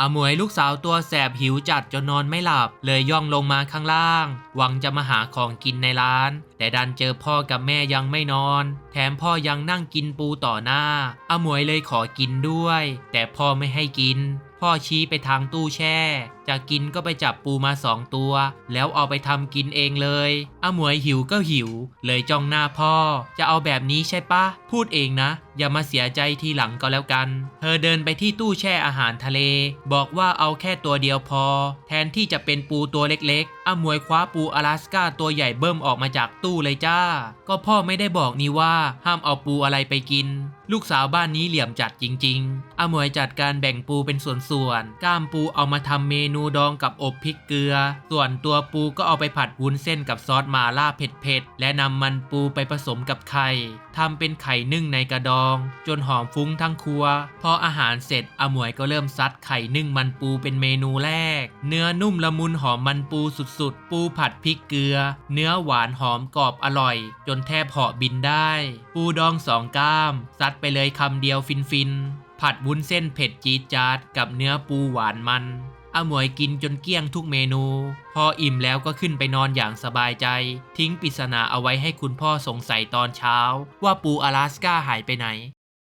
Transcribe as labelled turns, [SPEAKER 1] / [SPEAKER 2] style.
[SPEAKER 1] อาหมวยลูกสาวตัวแสบหิวจัดจนนอนไม่หลับ เลยย่องลงมาข้างล่าง หวังจะมาหาของกินในร้าน แต่ดันเจอพ่อกับแม่ยังไม่นอน แถมพ่อยังนั่งกินปูต่อหน้าอาหมวยเลยขอกินด้วย แต่พ่อไม่ให้กิน พ่อชี้ไปทางตู้แช่ จะกินก็ไปจับปูมาสองตัว แล้วเอาไปทำกินเองเลยอาหมวยหิวก็หิว เลยจ้องหน้าพ่อ จะเอาแบบนี้ใช่ปะ พูดเองนะ อย่ามาเสียใจทีหลังก็แล้วกัน เธอเดินไปที่ตู้แช่อาหารทะเล บอกว่าเอาแค่ตัวเดียวพอ แทนที่จะเป็นปูตัวเล็กๆอาหมวยคว้าปูอลาสก้าตัวใหญ่เบิ่มออกมาจากตู้เลยจ้า ก็พ่อไม่ได้บอกนี่ว่า ห้ามเอาปูอะไรไปกิน ลูกสาวบ้านนี้เหลี่ยมจัดจริง ๆอาหมวยจัดการแบ่งปูเป็นส่วนๆก้ามปูเอามาทำเมนูดองกับอบพริกเกลือ ส่วนตัวปูก็เอาไปผัดวุ้นเส้นกับซอสมาล่าเผ็ดๆ และนำมันปูไปผสมกับไข่ทำเป็นไข่นึ่งในกระดอง จนหอมฟุ้งทั้งครัว พออาหารเสร็จอาหมวยก็เริ่มซัดไข่นึ่งมันปูเป็นเมนูแรก เนื้อนุ่มละมุนหอมมันปูสุดๆ ปูผัดพริกเกลือ เนื้อหวานหอมกรอบอร่อย จนแทบเหาะบินได้ ปูดองสองก้าม ซัดไปเลยคำเดียวฟินๆ ผัดวุ้นเส้นเผ็ดจี๊ดจ๊าดกับเนื้อปูหวานมันอาหมวยกินจนเกลี้ยงทุกเมนู พออิ่มแล้วก็ขึ้นไปนอนอย่างสบายใจ ทิ้งปริศนาเอาไว้ให้คุณพ่อสงสัยตอนเช้า ว่าปูอลาสก้าหายไปไหน